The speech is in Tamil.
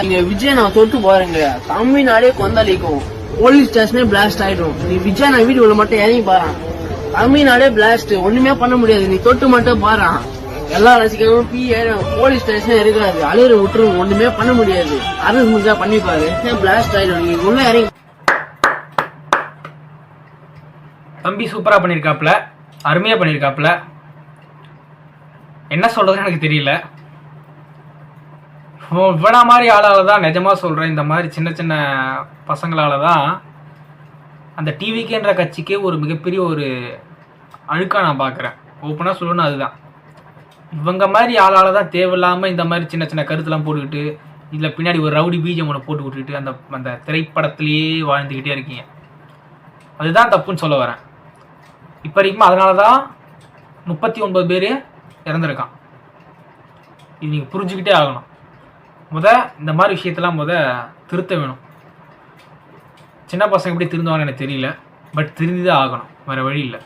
நீங்க விஜய் நான் தொட்டு பாருங்க. தமிழ்நாடே கொந்தளிக்கும். போலீஸ் ஸ்டேஷனே பிளாஸ்ட் ஆயிடும். நீ விஜய் நான் உள்ள மட்டும் இறங்கி பாரு. தமிழ்நாடே பிளாஸ்ட் ஒண்ணுமே பண்ண முடியாது. நீ தொட்டு மட்டும் பாரு. எல்லா ரசிகர்களும் பி போலீஸ் ஸ்டேஷன் இருக்காது அழுகிற விட்டுரும் ஒண்ணுமே பண்ண முடியாது. அரசு முடிஞ்சா பண்ணி பாரு. பிளாஸ்ட் ஆயிடும்? நீ உள்ள இறங்கி தம்பி சூப்பரா பண்ணிருக்காப்ல அருமையா பண்ணிருக்காப்ல என்ன சொல்றதுன்னு எனக்கு தெரியல. இவனா மாதிரி ஆளால் தான் நிஜமாக சொல்கிறேன் இந்த மாதிரி சின்ன சின்ன பசங்களால் தான் அந்த டிவிக்கேன்ற கட்சிக்கே ஒரு மிகப்பெரிய ஒரு அழுக்காக நான் பார்க்குறேன் ஓப்பனாக சொல்லணும் அதுதான். இவங்க மாதிரி ஆளால் தான் தேவையில்லாமல் இந்த மாதிரி சின்ன சின்ன கருத்துலாம் போட்டுக்கிட்டு இதில் பின்னாடி ஒரு ரவுடி பீஜம் ஒன்று போட்டு விட்டுட்டு அந்த அந்த திரைப்படத்திலேயே வாழ்ந்துக்கிட்டே இருக்கீங்க. அதுதான் தப்புன்னு சொல்ல வரேன். இப்போ வரைக்கும் அதனால தான் முப்பத்தி ஒன்பது பேர் இறந்துருக்கான். இது நீங்கள் புரிஞ்சுக்கிட்டே ஆகணும். முத இந்த மாதிரி விஷயத்தெல்லாம் முத திருத்த வேணும். சின்ன பசங்க எப்படி திருந்துவாங்கன்னு எனக்கு தெரியல பட் திருந்தி தான் ஆகணும். வேறு வழி இல்லை.